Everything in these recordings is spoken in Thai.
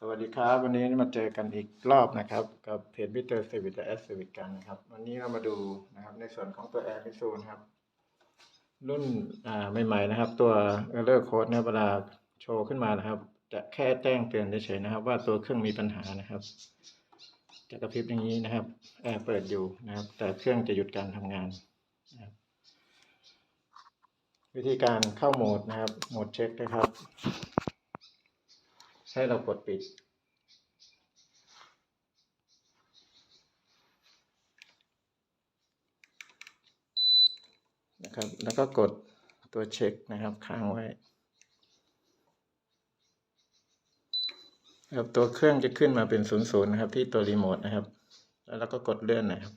สวัสดีครับ วันนี้มาเจอกันอีกรอบนะครับ กับเพจวิเตอร์เซวิตและแอสเซวิตกันนะครับ วันนี้เรามาดูนะครับในส่วนของตัวแอร์มิซูนะครับ รุ่นอ่าใหม่ๆนะครับ ตัว Error Code เนี่ยเวลาโชว์ขึ้นมานะครับ จะแค่แจ้งเตือนเฉยๆนะครับ ว่าตัวเครื่องมีปัญหานะครับ จะกระพริบอย่างนี้นะครับแอร์เปิดอยู่นะครับ แต่เครื่องจะหยุดการทำงานนะครับวิธีการเข้าโหมดนะครับ โหมดเช็คนะครับ ให้เรากดปิด นะครับ แล้วก็กดตัวเช็คนะครับค้างไว้ครับตัวเครื่องจะขึ้นมาเป็นศูนย์ศูนย์นะครับที่ตัวรีโมทนะครับ แล้วเราก็กดเลื่อนนะครับ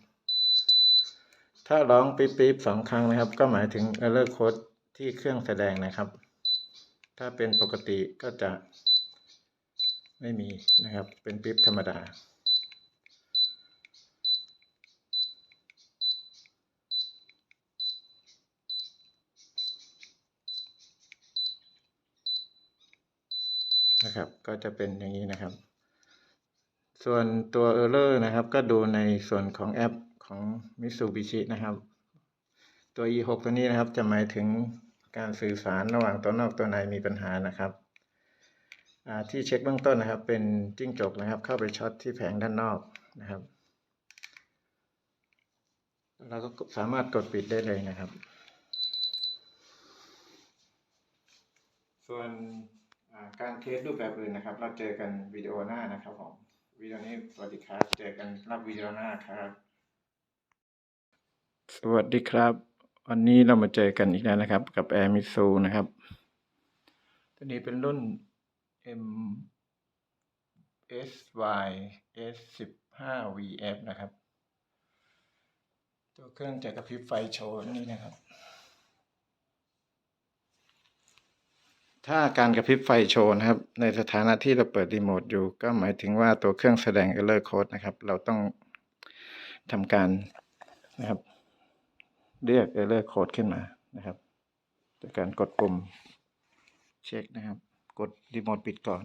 ถ้าร้องปี๊บปี๊บสองครั้งนะครับ ก็หมายถึง error code ที่เครื่องแสดงนะครับ ถ้าเป็นปกติก็จะ ไม่มีนะครับ เป็นปี๊บธรรมดา นะครับ ก็จะเป็นอย่างนี้นะครับ ส่วนตัว Error นะครับ ก็ดูในส่วนของแอปของ Mitsubishi นะครับ ตัว E6 ตัวนี้นะครับจะหมายถึงการสื่อสารระหว่างตัวนอกตัวในมีปัญหานะครับ ที่เช็คเบื้องต้นนะครับ เป็นจิ้งจกนะครับ เข้าไปช็อตที่แผงด้านนอกนะครับ เราก็สามารถกดปิดได้เลยนะครับ ส่วนอ่าการเทสรูปแบบอื่นนะครับ เราเจอกันวิดีโอหน้านะครับผมวิดีโอนี้สวัสดีครับ เจอกันรับวิดีโอหน้าครับ สวัสดีครับ วันนี้เรามาเจอกันอีกแล้วนะครับ กับ Air Mitsu นะครับ ตัวนี้เป็นรุ่น M S Y S 15 V F นะครับ ตัวเครื่องจะกระพริบไฟโชว์นี่นะครับ ถ้าการกระพริบไฟโชว์นะครับ ในสถานะที่เราเปิดรีโมทอยู่ ก็หมายถึงว่าตัวเครื่องแสดง error code นะครับ เราต้องทำการนะครับ เรียก error code ขึ้นมานะครับ โดยการกดปุ่มเช็คนะครับ กดรีโมทปิดก่อน